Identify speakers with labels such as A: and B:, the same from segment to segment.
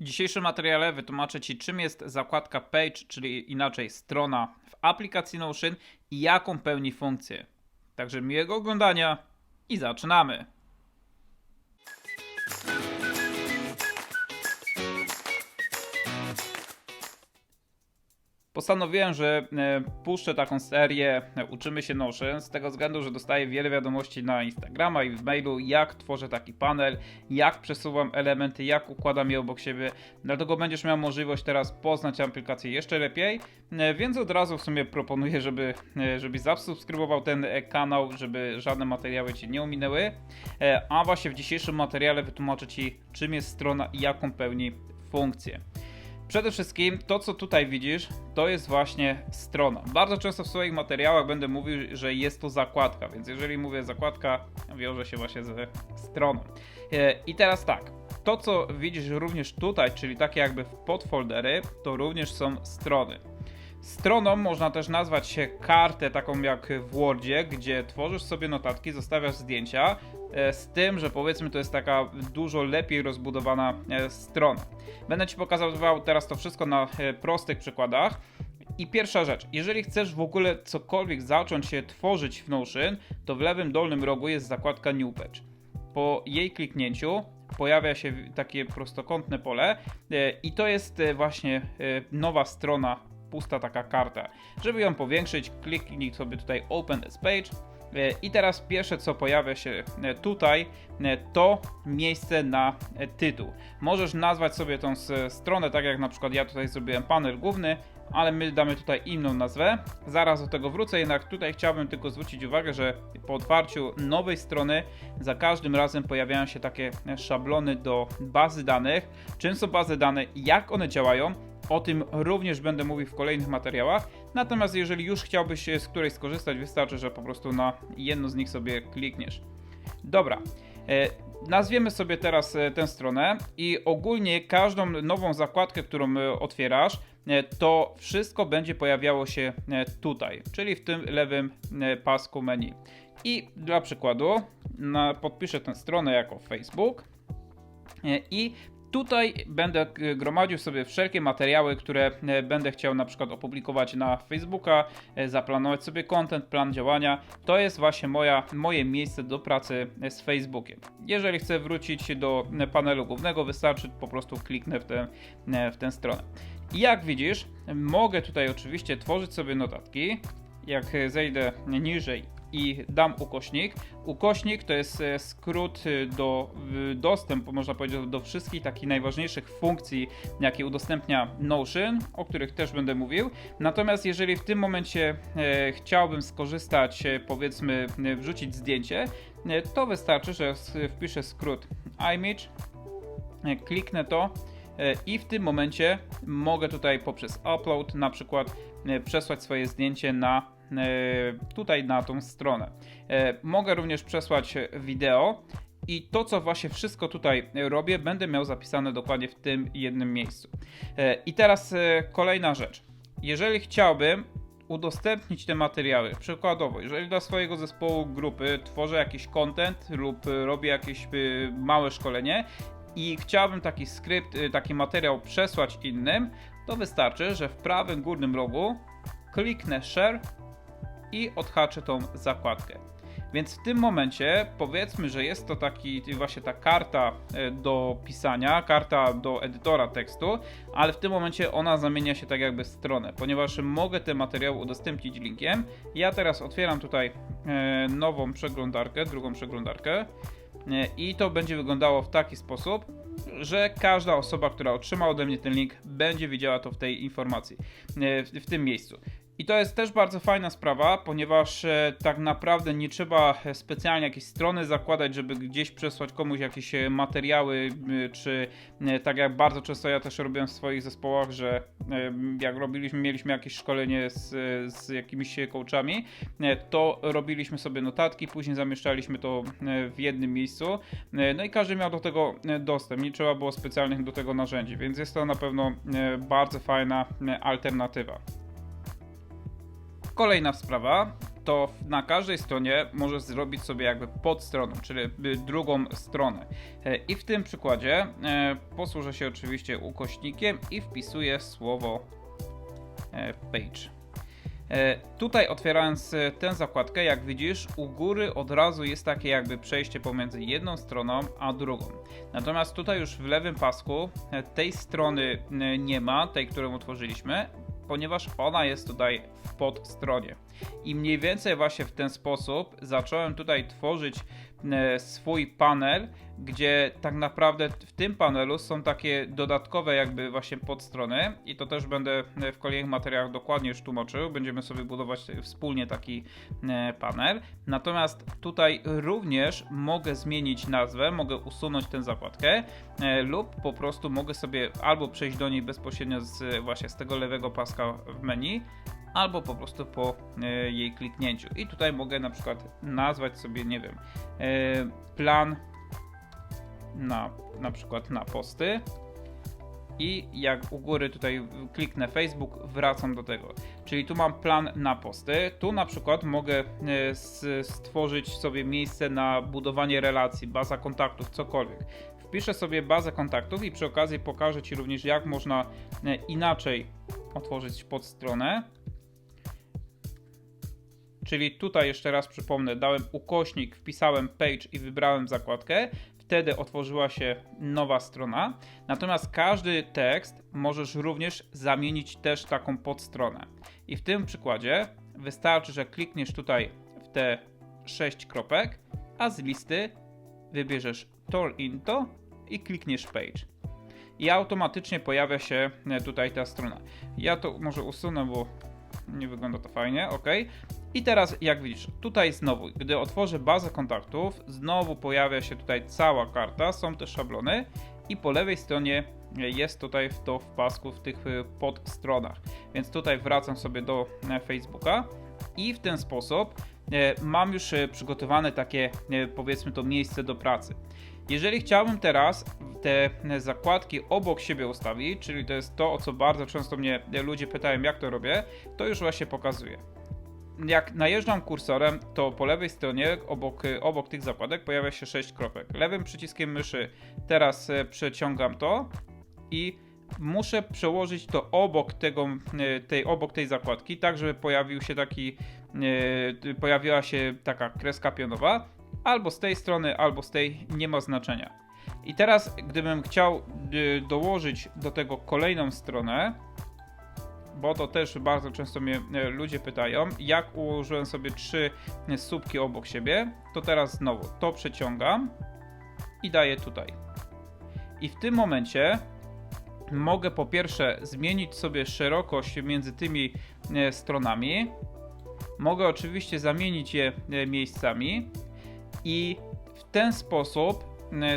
A: W dzisiejszym materiale wytłumaczę Ci, czym jest zakładka Page, czyli inaczej strona w aplikacji Notion i jaką pełni funkcję. Także miłego oglądania i zaczynamy. Postanowiłem, że e, puszczę taką serię e, Uczymy się Notion z tego względu, że dostaję wiele wiadomości na Instagrama i w mailu, jak tworzę taki panel, jak przesuwam elementy, jak układam je obok siebie. Dlatego będziesz miał możliwość teraz poznać aplikację jeszcze lepiej, e, więc od razu w sumie proponuję, żeby, żebyś zasubskrybował ten kanał, żeby żadne materiały Ci nie ominęły. A właśnie w dzisiejszym materiale wytłumaczę Ci, czym jest strona i jaką pełni funkcję. Przede wszystkim to, co tutaj widzisz, to jest właśnie strona. Bardzo często w swoich materiałach będę mówił, że jest to zakładka, więc jeżeli mówię zakładka, wiąże się właśnie ze stroną. E, I teraz tak, to co widzisz również tutaj, czyli takie jakby podfoldery, to również są strony. Stroną można też nazwać się kartę taką jak w Wordzie, gdzie tworzysz sobie notatki, zostawiasz zdjęcia, z tym, że powiedzmy to jest taka dużo lepiej rozbudowana e, strona. Będę Ci pokazywał teraz to wszystko na e, prostych przykładach. I pierwsza rzecz, jeżeli chcesz w ogóle cokolwiek zacząć się tworzyć w Notion, to w lewym dolnym rogu jest zakładka New Page. Po jej kliknięciu pojawia się takie prostokątne pole e, i to jest e, właśnie e, nowa strona, pusta taka karta. Żeby ją powiększyć, kliknij sobie tutaj Open this page E, I teraz pierwsze, co pojawia się e, tutaj, e, to miejsce na e, tytuł. Możesz nazwać sobie tą stronę, tak jak na przykład ja tutaj zrobiłem panel główny, ale my damy tutaj inną nazwę. Zaraz do tego wrócę, jednak tutaj chciałbym tylko zwrócić uwagę, że po otwarciu nowej strony za każdym razem pojawiają się takie e, szablony do bazy danych. Czym są bazy dane i jak one działają, o tym również będę mówił w kolejnych materiałach. Natomiast jeżeli już chciałbyś z którejś skorzystać, wystarczy, że po prostu na jedno z nich sobie klikniesz. Dobra. E, Nazwiemy sobie teraz e, tę stronę i ogólnie każdą nową zakładkę, którą e, otwierasz, to wszystko będzie pojawiało się tutaj, czyli w tym lewym pasku menu. I dla przykładu podpiszę tę stronę jako Facebook i Tutaj będę e, gromadził sobie wszelkie materiały, które e, będę chciał na przykład opublikować na Facebooka, e, zaplanować sobie content, plan działania. To jest właśnie moja, moje miejsce do pracy z Facebookiem. Jeżeli chcę wrócić do panelu głównego, wystarczy po prostu kliknę w tę, e, w tę stronę. Jak widzisz, mogę tutaj oczywiście tworzyć sobie notatki. Jak zejdę niżej i dam ukośnik. Ukośnik to jest e, skrót e, do dostępu, można powiedzieć, do wszystkich takich najważniejszych funkcji, jakie udostępnia Notion, o których też będę mówił. Natomiast jeżeli w tym momencie e, chciałbym skorzystać, powiedzmy, wrzucić zdjęcie, to wystarczy, że wpiszę skrót image, kliknę to i w tym momencie mogę tutaj poprzez upload na przykład przesłać swoje zdjęcie na tutaj na tą stronę. E, Mogę również przesłać e, wideo i to, co właśnie wszystko tutaj e, robię, będę miał zapisane dokładnie w tym jednym miejscu. E, I teraz e, kolejna rzecz. Jeżeli chciałbym udostępnić te materiały, przykładowo, jeżeli dla swojego zespołu grupy tworzę jakiś content lub e, robię jakieś e, małe szkolenie i chciałbym taki skrypt, e, taki materiał przesłać innym, to wystarczy, że w prawym górnym rogu kliknę share i odhaczę tą zakładkę. Więc w tym momencie powiedzmy, że jest to taki właśnie ta karta e, do pisania, karta do edytora tekstu, ale w tym momencie ona zamienia się tak jakby w stronę, ponieważ mogę te materiały udostępnić linkiem. Ja teraz otwieram tutaj e, nową przeglądarkę, drugą przeglądarkę e, i to będzie wyglądało w taki sposób, że każda osoba, która otrzyma ode mnie ten link, będzie widziała to w tej informacji, w, w tym miejscu. I to jest też bardzo fajna sprawa, ponieważ e, tak naprawdę nie trzeba e, specjalnie jakiejś strony zakładać, żeby gdzieś przesłać komuś jakieś e, materiały, czy tak jak bardzo często ja też robiłem w swoich zespołach, że jak robiliśmy, mieliśmy jakieś szkolenie z, z jakimiś coachami, to robiliśmy sobie notatki, później zamieszczaliśmy to w jednym miejscu, no i każdy miał do tego dostęp, nie trzeba było specjalnych do tego narzędzi, więc jest to na pewno bardzo fajna alternatywa. Kolejna sprawa. to na każdej stronie możesz zrobić sobie jakby podstroną, czyli drugą stronę. E, I w tym przykładzie e, posłużę się oczywiście ukośnikiem i wpisuję słowo e, page. Tutaj otwierając tę zakładkę, jak widzisz, u góry od razu jest takie jakby przejście pomiędzy jedną stroną a drugą. Natomiast tutaj już w lewym pasku tej strony nie ma, tej, którą utworzyliśmy, ponieważ ona jest tutaj w podstronie. I mniej więcej właśnie w ten sposób zacząłem tutaj tworzyć swój panel, gdzie tak naprawdę w tym panelu są takie dodatkowe jakby właśnie podstrony i to też będę e, w kolejnych materiałach dokładnie już tłumaczył. Będziemy sobie budować wspólnie taki e, panel. Natomiast tutaj również mogę zmienić nazwę, mogę usunąć tę zakładkę e, lub po prostu mogę sobie albo przejść do niej bezpośrednio z właśnie z tego lewego paska w menu, albo po prostu po e, jej kliknięciu. I tutaj mogę na przykład nazwać sobie, nie wiem, e, plan na, na przykład na posty. I jak u góry tutaj kliknę Facebook, wracam do tego. Czyli tu mam plan na posty. Tu na przykład mogę e, stworzyć sobie miejsce na budowanie relacji, baza kontaktów, cokolwiek. Wpiszę sobie bazę kontaktów i przy okazji pokażę Ci również, jak można inaczej otworzyć podstronę. Czyli tutaj jeszcze raz przypomnę, dałem ukośnik, wpisałem page i wybrałem zakładkę. Wtedy otworzyła się nowa strona. Natomiast każdy tekst możesz również zamienić też taką podstronę. I w tym przykładzie wystarczy, że klikniesz tutaj w te 6 kropek, a z listy wybierzesz Turn Into i klikniesz Page. I automatycznie pojawia się tutaj ta strona. Ja to może usunę, bo nie wygląda to fajnie, ok. I teraz jak widzisz, tutaj znowu, gdy otworzę bazę kontaktów, znowu pojawia się tutaj cała karta, są te szablony i po lewej stronie jest tutaj w to w pasku w tych y, podstronach. Więc tutaj wracam sobie do e, Facebooka i w ten sposób e, mam już e, przygotowane takie powiedzmy to miejsce do pracy. Jeżeli chciałbym teraz te zakładki obok siebie ustawić, czyli to jest to, o co bardzo często mnie ludzie pytają, jak to robię, to już właśnie pokazuję jak najeżdżam kursorem, to po lewej stronie obok, obok tych zakładek pojawia się 6 kropek. Lewym przyciskiem myszy teraz e, przeciągam to i muszę przełożyć to obok tego, e, tej, obok tej zakładki, tak żeby pojawił się taki, e, pojawiła się taka kreska pionowa, albo z tej strony, albo z tej, nie ma znaczenia. I teraz, gdybym chciał dołożyć do tego kolejną stronę, bo to też bardzo często mnie e, ludzie pytają, jak ułożyłem sobie trzy e, słupki obok siebie, to teraz znowu to przeciągam i daję tutaj. I w tym momencie mogę po pierwsze zmienić sobie szerokość między tymi e, stronami. Mogę oczywiście zamienić je miejscami i w ten sposób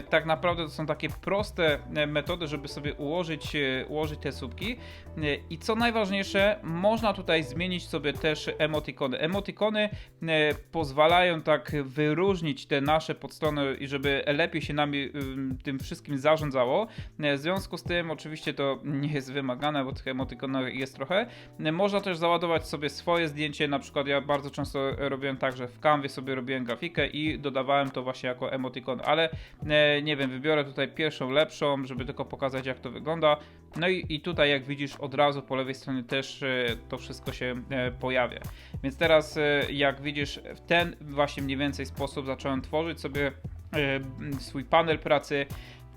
A: tak naprawdę to są takie proste e, metody, żeby sobie ułożyć, e, ułożyć te słupki. E, I co najważniejsze, można tutaj zmienić sobie też emotikony. Emotikony e, pozwalają tak wyróżnić te nasze podstrony i żeby lepiej się nami ym, tym wszystkim zarządzało. E, W związku z tym oczywiście to nie jest wymagane, bo tych emotikonów jest trochę. E, Można też załadować sobie swoje zdjęcie, na przykład ja bardzo często robiłem tak, że w Canvie sobie robiłem grafikę i dodawałem to właśnie jako emotikon, ale e, nie wiem, wybiorę tutaj pierwszą lepszą, żeby tylko pokazać jak to wygląda. No i, i tutaj jak widzisz od razu po lewej stronie też e, to wszystko się e, pojawia. Więc teraz e, jak widzisz w ten właśnie mniej więcej sposób zacząłem tworzyć sobie e, swój panel pracy.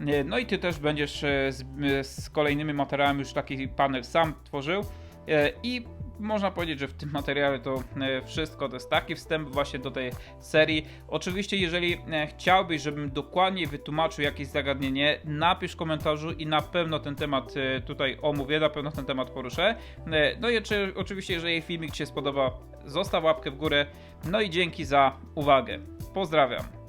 A: E, No i ty też będziesz e, z, e, z kolejnymi materiałami już taki panel sam tworzył. E, I można powiedzieć, że w tym materiale to e, wszystko. To jest taki wstęp właśnie do tej serii. Oczywiście, jeżeli e, chciałbyś, żebym dokładniej wytłumaczył jakieś zagadnienie, napisz w komentarzu i na pewno ten temat e, tutaj omówię, na pewno ten temat poruszę. No i czy, oczywiście, jeżeli filmik Ci się spodoba, zostaw łapkę w górę. No i dzięki za uwagę. Pozdrawiam.